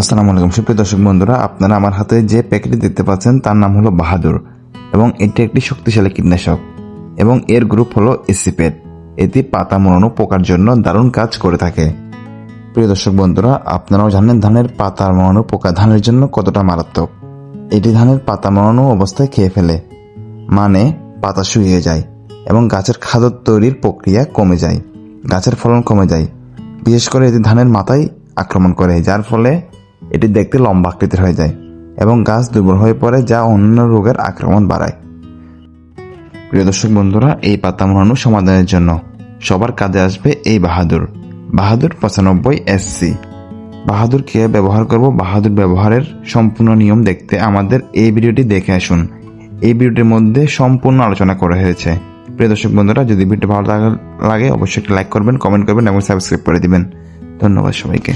আসসালামু আলাইকুম। সুপ্রিয় দর্শক বন্ধুরা, আপনারা আমার হাতে যে প্যাকেটটি দেখতে পাচ্ছেন, তার নাম হলো বাহাদুর এবং এটি একটি শক্তিশালী কীটনাশক এবং এর গ্রুপ হলো এসিপেট। এটি পাতা মোড়ানো পোকার জন্য দারুণ কাজ করে থাকে। প্রিয় দর্শক বন্ধুরা, আপনারাও জানেন ধানের পাতা মোড়ানো পোকা ধানের জন্য কতটা মারাত্মক। এটি ধানের পাতা মোড়ানো অবস্থায় খেয়ে ফেলে মানে পাতা শুকিয়ে যায় এবং গাছের খাদ্য তৈরির প্রক্রিয়া কমে যায়, গাছের ফলন কমে যায়। বিশেষ করে এটি ধানের মাথায় আক্রমণ করে, যার ফলে এটি দেখতে লম্বা আকৃতির হয়ে যায় এবং গাছ দুর্বল হয়ে পড়ে যা অন্যান্য রোগের আক্রমণ বাড়ায়। প্রিয় দর্শক বন্ধুরা, এই পাতা মোড়ানো সমাধানের জন্য সবার কাজে আসবে এই বাহাদুর বাহাদুর পঁচানব্বই এসসি বাহাদুর কে ব্যবহার করব বাহাদুর ব্যবহারের সম্পূর্ণ নিয়ম দেখতে আমাদের এই ভিডিওটি দেখে আসুন। এই ভিডিওটির মধ্যে সম্পূর্ণ আলোচনা করা হয়েছে। প্রিয় দর্শক বন্ধুরা, যদি ভিডিও ভালো লাগে অবশ্যই লাইক করবেন, কমেন্ট করবেন এবং সাবস্ক্রাইব করে দিবেন। ধন্যবাদ সবাইকে।